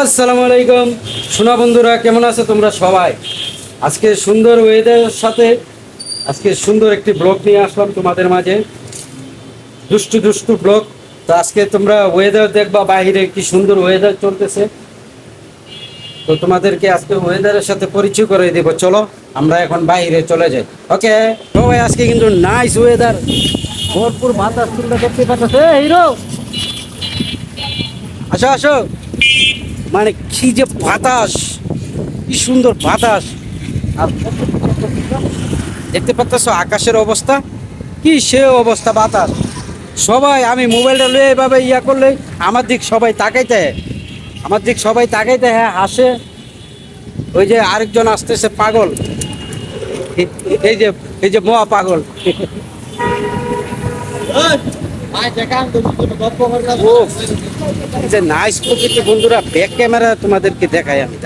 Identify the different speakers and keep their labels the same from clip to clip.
Speaker 1: আসসালামু আলাইকুম। সোনা বন্ধুরা, কেমন আছো তোমরা সবাই? আজকে সুন্দর ওয়েদারের সাথে আজকে সুন্দর একটি ব্লগ নিয়ে আসলাম তোমাদের মাঝে। দুষ্টু দুষ্টু ব্লগ তো আজকে তোমরা ওয়েদার দেখবা, বাইরে কি সুন্দর ওয়েদার চলতেছে। তো তোমাদেরকে আজকে ওয়েদারের সাথে পরিচয় করে দেব। চলো, আমরা এখন বাইরে চলে যাই। ওকে সবাই আজকে কিন্তু নাইস ওয়েদার ভরপুর বাতাস তোমরা দেখতে পাচ্ছ। হিরো আসো আসো। মানে কি যে বাতাস, কি সুন্দর বাতাস। আর দেখতে পাচ্ছ আকাশের অবস্থা, কি সে অবস্থা বাতাস। সবাই, আমি মোবাইলটা লয়ে এভাবে ইয়া করলে আমার দিক সবাই তাকাইতে, আমার দিক সবাই তাকাইতে হ্যাঁ হাসে। ওই যে আরেকজন আসতেছে পাগল। এই- যে, এই যে মহা পাগল। যে নাইস প্রকৃতি বন্ধুরা ব্যাক ক্যামেরা তোমাদেরকে দেখাই আমি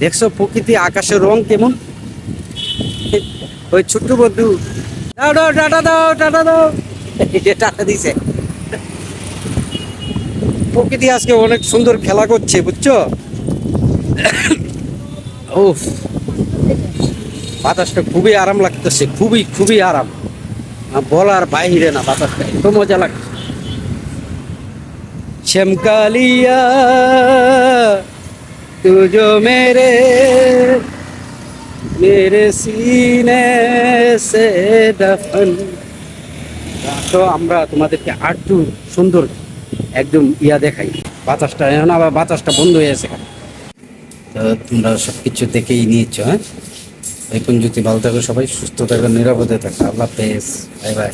Speaker 1: দেখছ প্রকৃতি, আকাশের রং কেমন? ওই ছোট্ট বন্ধু। টাটা দাও টাটা দাও। টাটা দিছে। প্রকৃতি আজকে অনেক সুন্দর খেলা করছে, বুঝছ? উফ। বাতাসটা খুবই আরাম লাগতেছে, খুবই খুবই আরাম। বলার বাইরে না বাতাসটা, এত মজা লাগছে। শ্যামকালিয়া, তুজো মেরে মেরে সিনে সে দফন। তো আমরা তোমাদেরকে আরটু সুন্দর একদম ইয়া দেখাই। বাতাসটা, এখন আবার বাতাসটা বন্ধ হয়ে আছে তো তোমরা সব কিছু দেখেই নিয়েছো হ্যাঁ? এই যদি ভালো থাকবে সবাই সুস্থ থাকবেন নিরাপদে থাকবেন। আল্লাহ হাফেজ। Bye bye.